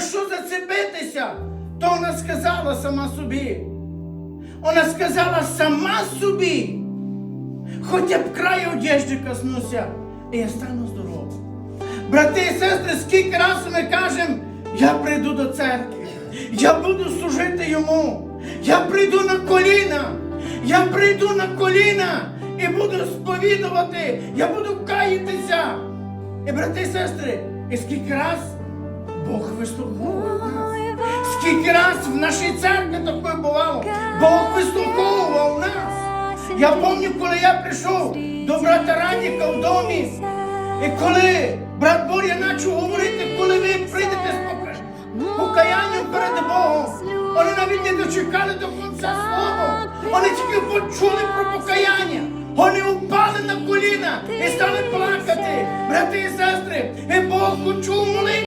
що зацепитися, то вона сказала сама собі. Вона сказала сама собі. Хоча б край одежди коснуся, і я стану здорова. Брати і сестри, скільки разів ми кажемо, я прийду до церкви, я буду служити йому, я прийду на коліна, я прийду на коліна і буду сповідувати, я буду каятися. І брати і сестри, і скільки раз Бог вислуховував нас. Скільки раз в нашій церкві таке бувало, Бог вислуховував нас. Я пам'ятаю, коли я прийшов до брата Радіка в домі, і коли брат Боря почав говорити, коли ви прийдете з покаянням перед Богом, вони навіть не дочекали до кінця слова. Вони тільки почули про покаяння. Вони упали на коліна і стали плакати, брати і сестри, і Бог почув молитву.